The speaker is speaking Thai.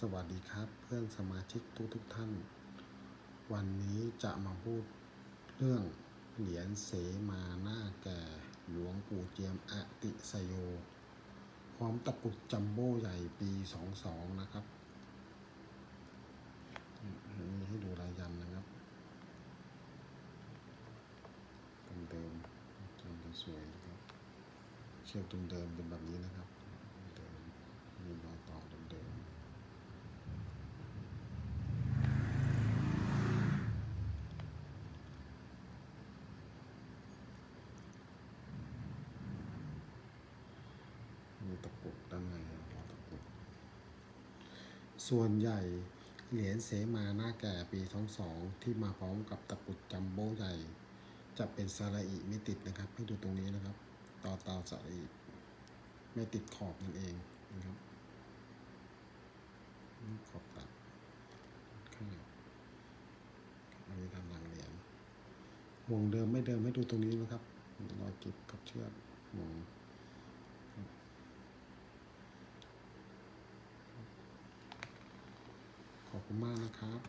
สวัสดีครับเพื่อนสมาชิกทุกทุกท่าน วันนี้จะมาพูดเรื่องเหรียญเสมาหน้าแก่หลวงปู่เจียมอติสโย พร้อมตะกุดจัมโบ้ใหญ่ปี22นะครับมีให้ดูลายยันนะครับเดิมๆจันสวยครับเชือกเดิมเป็นแบบนี้นะครับเดิมมีรอยต่อเดิมๆ มีตะกุดด้านในหัวตะกุดส่วนใหญ่เหรียญเสมาหน้าแก่ปี22ที่มาพร้อมกับตะกุดจัมโบ้ใหญ่ จะเป็นสระอิไม่ติดนะครับ ให้ดูตรงนี้นะครับ ต่อเตาสระอิไม่ติดขอบนั่นเองนะครับขอบตัดข้างอันนี้ทำหลังเหรียญวงเดิมไม่เดิมให้ดูตรงนี้นะครับรอยจิบกับเชือกห่วงขอบ คุณมากนะครับ